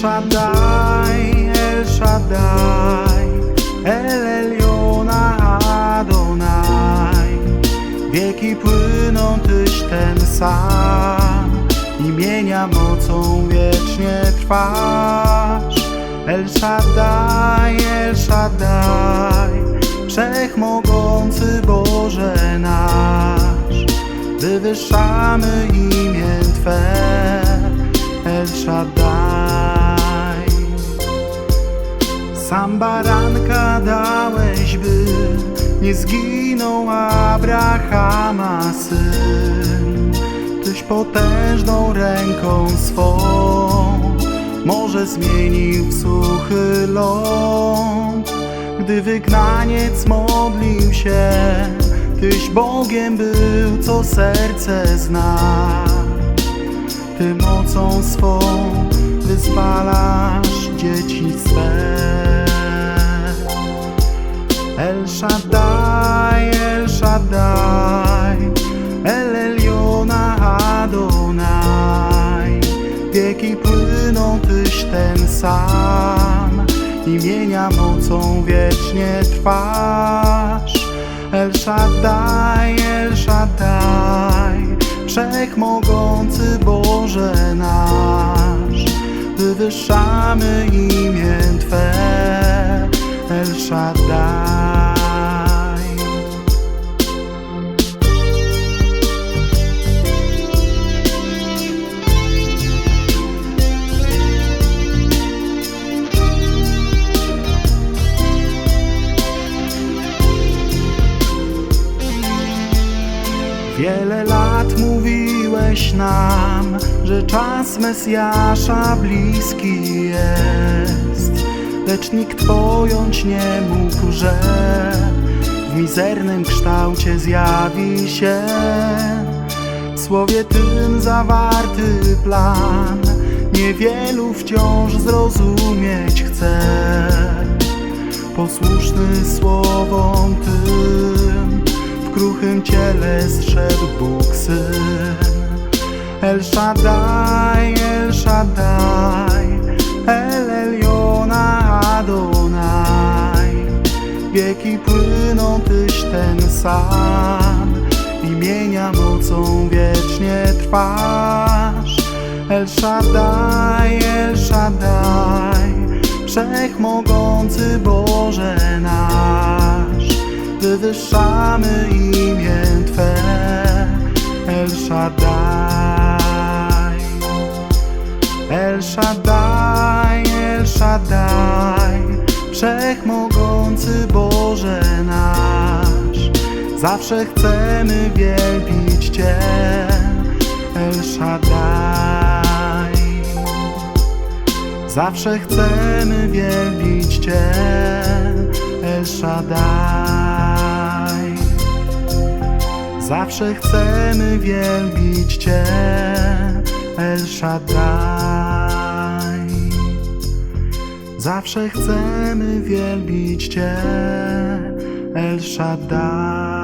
Shaddai, El Shaddai, El Elion Adonai. Wieki płyną tyś ten sam, imienia mocą wiecznie trwasz. El Shaddai, El Shaddai, Wszechmogący Boże nasz, wywyższamy imię Twe. El Shaddai. Sam baranka dałeś, by nie zginął Abrahama syn. Tyś potężną ręką swą może zmienił w suchy ląd. Gdy wygnaniec modlił się, Tyś Bogiem był, co serce zna. Ty mocą swą wyzwalasz Shaddai, El Shaddai, El Eliona Adonai. Wieki płyną, Tyś ten sam, imienia mocą wiecznie trwasz. El Shaddai, El Shaddai, Wszechmogący Boże nasz, wywyższamy imię Twe, El Shaddai. Wiele lat mówiłeś nam, że czas Mesjasza bliski jest, lecz nikt pojąć nie mógł, że w mizernym kształcie zjawi się. W słowie tym zawarty plan, niewielu wciąż zrozumieć chce. Posłuszny słowom tym, w kruchym ciele zszedł Bóg Syn. El Shaddai, El Shaddai, El Eliona Adonai. Wieki płyną, Tyś ten sam, imienia mocą wiecznie trwasz. El Shaddai, El Shaddai, Wszechmogący Boże nasz, wywyższamy imię Twe, El Shaddai. El Shaddai, El Shaddai, Wszechmogący Boże nasz, zawsze chcemy wielbić Cię, El Shaddai. Zawsze chcemy wielbić Cię, El Shaddai. Zawsze chcemy wielbić Cię, El Shaddai. Zawsze chcemy wielbić Cię, El Shaddai.